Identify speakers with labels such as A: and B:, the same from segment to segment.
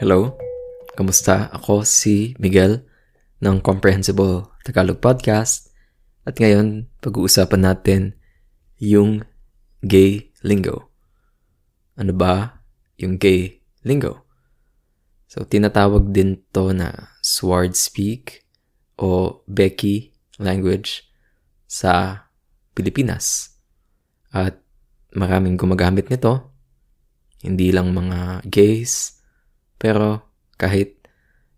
A: Hello, kamusta? Ako si Miguel ng Comprehensible Tagalog Podcast at ngayon pag-uusapan natin yung gay lingo. Ano ba yung gay lingo? So, tinatawag din to na sword speak o Becky language sa Pilipinas. At maraming gumagamit nito. Hindi lang mga gays, pero kahit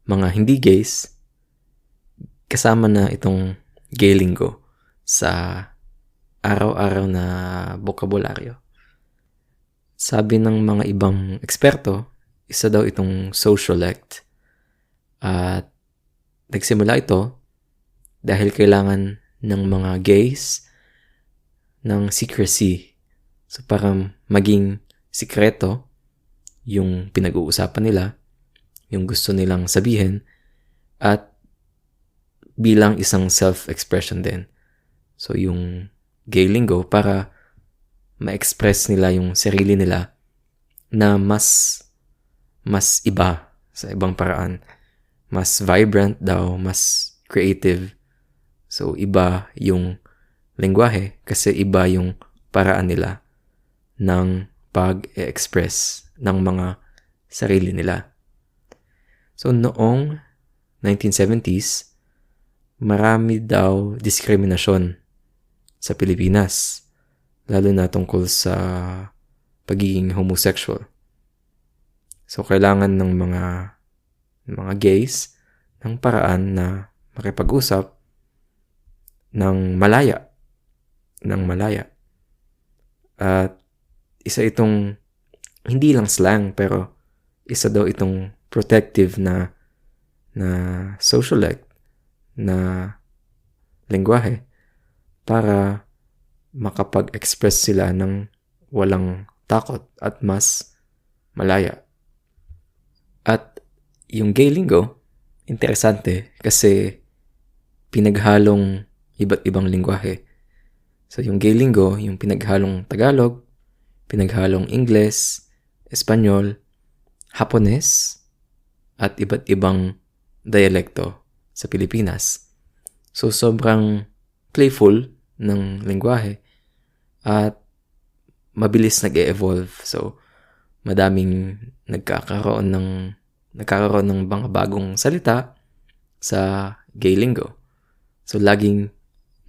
A: mga hindi gays, kasama na itong gay lingo sa araw-araw na bokabularyo. Sabi ng mga ibang eksperto, isa daw itong socialect at nagsimula ito dahil kailangan ng mga gays ng secrecy. So para maging sikreto yung pinag-uusapan nila, yung gusto nilang sabihin, at bilang isang self-expression din. So yung gay lingo para ma-express nila yung sarili nila na mas mas iba sa ibang paraan. Mas vibrant daw, mas creative. So iba yung lengguwahe kasi iba yung paraan nila ng pag-express ng mga sarili nila. So noong 1970s, marami daw diskriminasyon sa Pilipinas, lalo na tungkol sa pagiging homosexual. So kailangan ng mga mga gays ng paraan na makipag-usap ng malaya ng malaya. At isa itong hindi lang slang pero isa daw itong protective na na socialite na lengguwahe para makapag-express sila ng walang takot at mas malaya. At yung gay lingo, interesante kasi pinaghalong iba't ibang lingwahe. So yung gay lingo, yung pinaghalong Tagalog, pinaghalong Ingles, Espanyol, Hapones, at iba't ibang dialekto sa Pilipinas. So sobrang playful ng lingwahe at mabilis nag-evolve. So madaming nagkakaroon ng nagkakaroon ng mga bagong salita sa gay lingo. So laging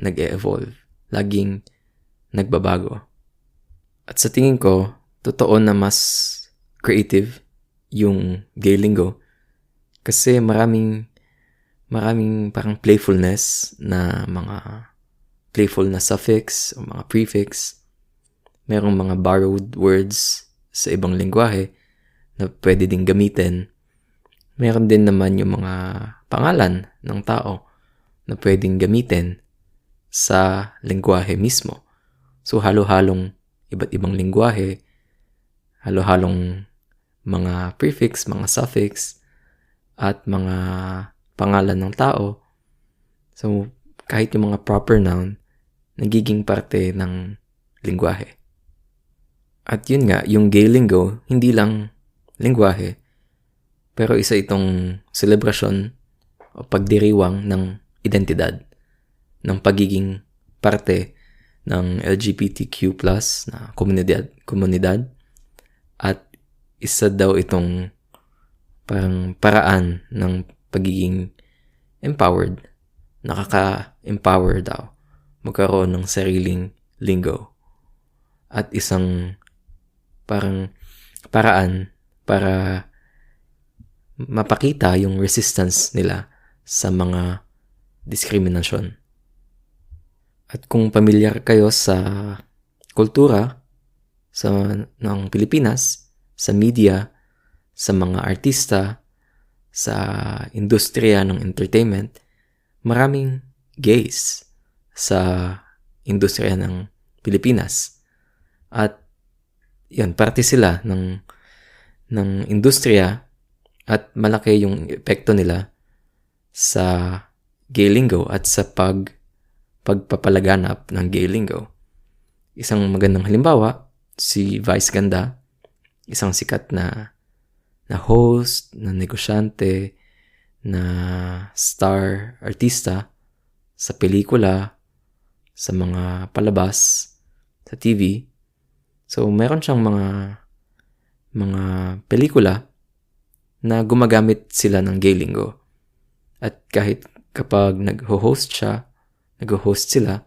A: nag-evolve, laging nagbabago. At sa tingin ko, totoo na mas creative yung gay lingo kasi maraming maraming parang playfulness na mga playful na suffix o mga prefix. Merong mga borrowed words sa ibang lingwahe na pwede ding gamitin. Meron din naman yung mga pangalan ng tao na pwedeng gamitin sa lingwahe mismo. So halo-halong iba't ibang lingwahe, halo-halong mga prefix, mga suffix, at mga pangalan ng tao. So, kahit yung mga proper noun, nagiging parte ng lingwahe. At yun nga, yung gay lingo, hindi lang lingwahe, pero isa itong selebrasyon o pagdiriwang ng identidad, ng pagiging parte ng LGBTQ na komunidad, komunidad at isa daw itong parang paraan ng pagiging empowered, nakaka-empower daw. Magkaroon ng sariling linggo. At isang parang paraan para mapakita yung resistance nila sa mga diskriminasyon. At kung pamilyar kayo sa kultura sa ng Pilipinas, sa media, sa mga artista, sa industriya ng entertainment, maraming gays sa industriya ng Pilipinas. At yun, parte sila ng ng industriya at malaki yung epekto nila sa gay lingo at sa pag pagpapalaganap ng gay lingo. Isang magandang halimbawa, si Vice Ganda, isang sikat na na host, na negosyante, na star, artista sa pelikula, sa mga palabas, sa TV. So, meron siyang mga mga pelikula na gumagamit sila ng gay lingo. At kahit kapag nag-host siya, nag-host sila,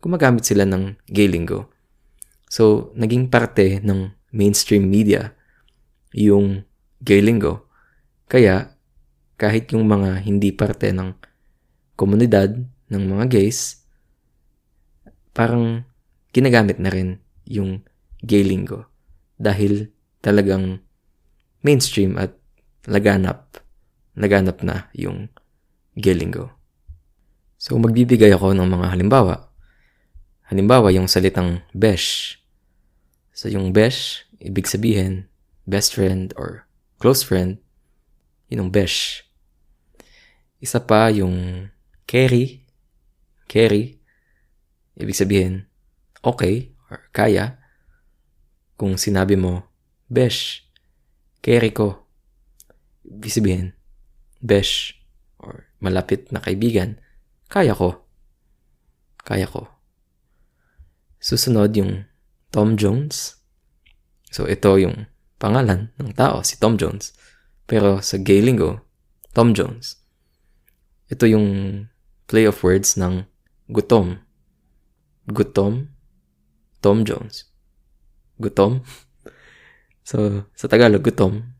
A: gumagamit sila ng gay lingo. So, naging parte ng mainstream media yung gay lingo. Kaya, kahit yung mga hindi parte ng komunidad ng mga gays, parang ginagamit na rin yung gay lingo dahil talagang mainstream at laganap, laganap na yung gay lingo. So, magbibigay ako ng mga halimbawa. Halimbawa, yung salitang besh. So, yung besh, ibig sabihin, best friend or close friend, yun yung besh. Isa pa yung carry. Carry, ibig sabihin, okay or kaya. Kung sinabi mo, besh, carry ko. Ibig sabihin, besh or malapit na kaibigan, kaya ko. Kaya ko. Susunod yung Tom Jones. So ito yung pangalan ng tao, si Tom Jones. Pero sa gay lingo, Tom Jones. Ito yung play of words ng gutom. Gutom, Tom Jones. Gutom. So, sa Tagalog, gutom,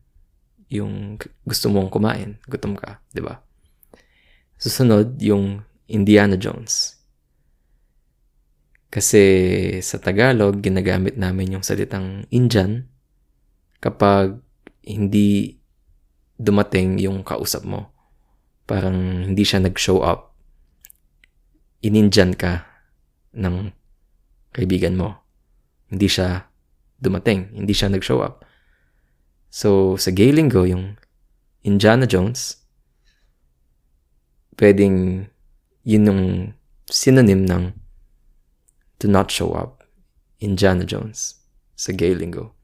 A: yung gusto mong kumain. Gutom ka, di ba? Susunod, yung Indiana Jones. Kasi sa Tagalog, ginagamit namin yung salitang Indian kapag hindi dumating yung kausap mo. Parang hindi siya nag-show up. Inindian ka ng kaibigan mo. Hindi siya dumating. Hindi siya nag-show up. So, sa gay lingo, yung Indiana Jones, pwedeng yun yung synonym ng to not show up. Indiana Jones sa gay lingo.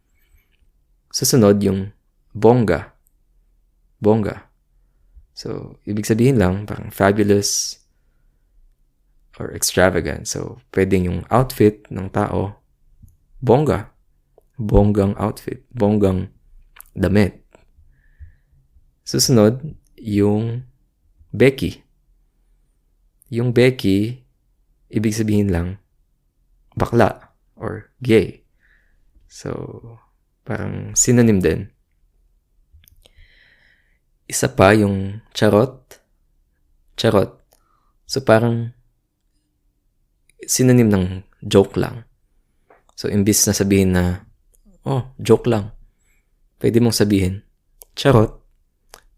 A: Susunod yung bongga. Bongga. So, ibig sabihin lang, parang fabulous, or extravagant. So, pwedeng yung outfit ng tao, bongga. Bonggang outfit. Bonggang damit. Susunod, yung Becky. Yung Becky, ibig sabihin lang, bakla or gay. So, parang synonym din. Isa pa yung charot. Charot. So, parang synonym ng joke lang. So, imbis na sabihin na, oh, joke lang. Pwede mong sabihin, charot.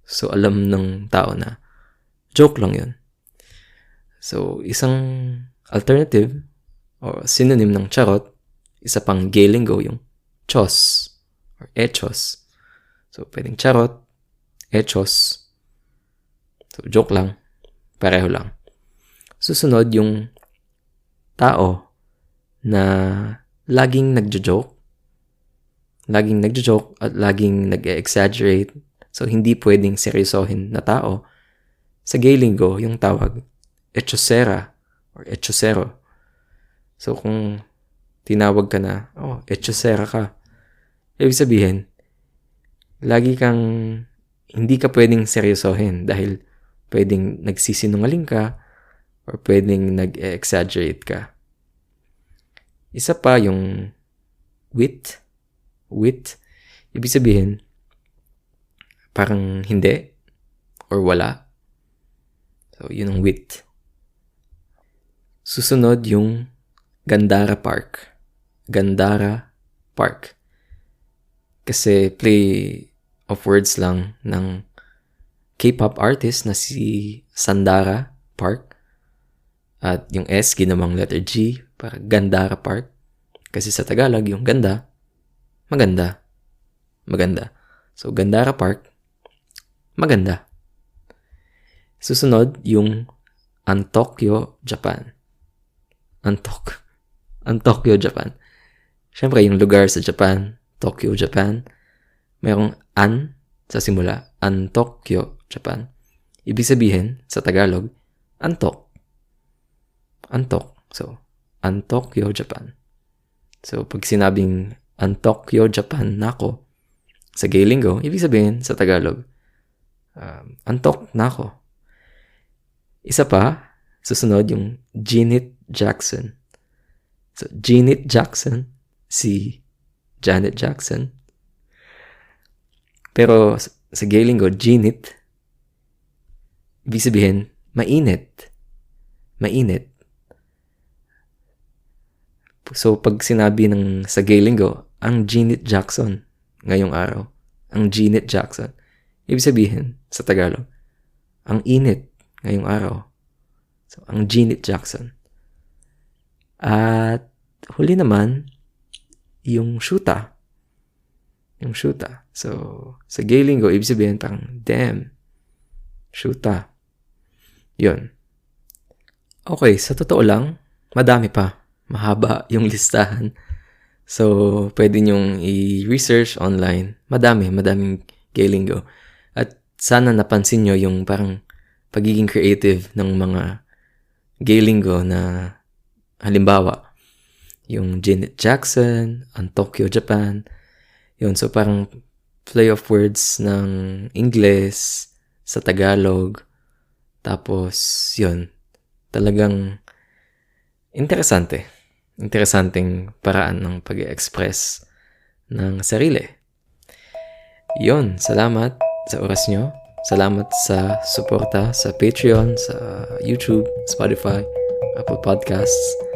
A: So, alam ng tao na, joke lang yun. So, isang alternative o synonym ng charot, isa pang gay lingo yung chos or echos. So, pwedeng charot, echos. So, joke lang. Pareho lang. Susunod yung tao na laging nagjo-joke. Laging nagjo-joke at laging nag-exaggerate. So, hindi pwedeng seryosohin na tao. Sa gay lingo, yung tawag, echosera or echosero. So, kung tinawag ka na, oh, echosera ka, ibig sabihin, lagi kang hindi ka pwedeng seryosohin dahil pwedeng nagsisinungaling ka or pwedeng nag-exaggerate ka. Isa pa yung wit. Wit. Ibig sabihin, parang hindi or wala. So, yun ang wit. Susunod yung Gandara Park. Gandara Park. Kasi play of words lang ng K-pop artist na si Sandara Park. At yung S, ginamang letter G para Gandara Park. Kasi sa Tagalog, yung ganda, maganda. Maganda. So, Gandara Park, maganda. Susunod, yung Antokyo, Japan. Antok. Ang Tokyo, Japan. Siyempre, yung lugar sa Japan, Tokyo, Japan. Merong an, sa simula, Antokyo, Japan. Ibig sabihin, sa Tagalog, antok. Antok. So, Antokyo, Japan. So, pag sinabing Antokyo, Japan na ako, sa gay lingo, ibig sabihin sa Tagalog, um, antok na ako. Isa pa, susunod yung Janet Jackson. So, Janet Jackson, si Janet Jackson. Pero sa gay lingo, Janet, ibig sabihin, mainit. Mainit. So, pag sinabi ng sa gay lingo, ang Janet Jackson ngayong araw, ang Janet Jackson, ibig sabihin sa Tagalog, ang init ngayong araw. So, ang Janet Jackson. At huli naman, yung shoota. Yung shoota. So, sa gay lingo, ibig sabihin parang, damn, shoota. Yun. Okay, sa totoo lang, madami pa mahaba yung listahan. So, pwede nyong i-research online. Madami, madaming gay lingo. At sana napansin nyo yung parang pagiging creative ng mga gay lingo na halimbawa, yung Janet Jackson, ang Tokyo, Japan. Yun, so parang play of words ng English sa Tagalog. Tapos, yun, talagang interesante. Interesanteng paraan ng pag express ng sarili. Yon, salamat sa oras nyo. Salamat sa suporta sa Patreon, sa YouTube, Spotify, Apple Podcasts.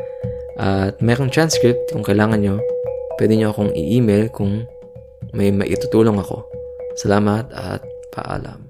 A: At merong transcript kung kailangan nyo. Pwede nyo akong i-email kung may maitutulong ako. Salamat at paalam.